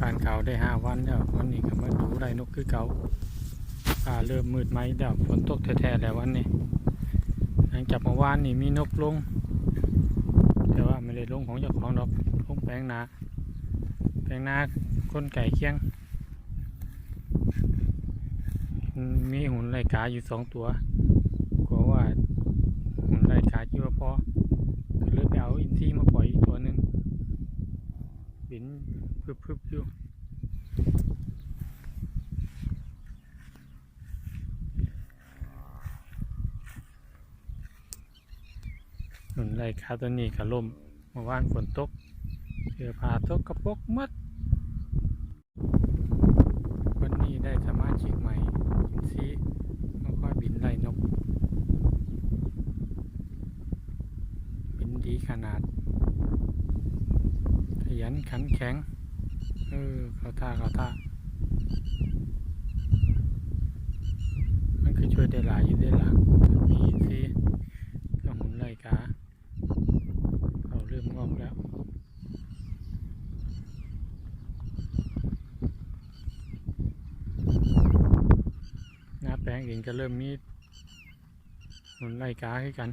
การเขาได้ห้าวันแล้ววันนี้ก็มาดูไรนกคือเก่าฟ้าเริ่มมืดไหมแล้วฝนตกแท้ๆแล้ววันนี้หลังจากเมื่อวานนี่มีนกลง แต่ว่าไม่ได้ลงของเจ้าของดอกลงแปลงนาแปลงนาคนไก่เคียง มีหุ่นไล่กาอยู่สองตัวกลัวว่าหุ่นไล่กาคิดว่าพอก็เลยไปเอาอินทรีมาปล่อยอีกตัวหนึ่งบิน พึบๆอยู่หุ่นไล่กาตัวนี้ก็ล่มเมื่อวานฝนตกเสื้อผ้าตกกระปกมัด วันนี้ได้สมาชิกใหม่อินซีมาค่อยบินไล่นก บินดีขนาด ขยันขันแข็ง เออเขาท่าเขาท่ามันคือช่วยได้หลายอยู่ได้หลังมีอินซีก็หุนไล่กาเขาเริ่มงอกแล้วหน้าแปลงเองก็เริ่มมีหนุนไล่กาให้กัน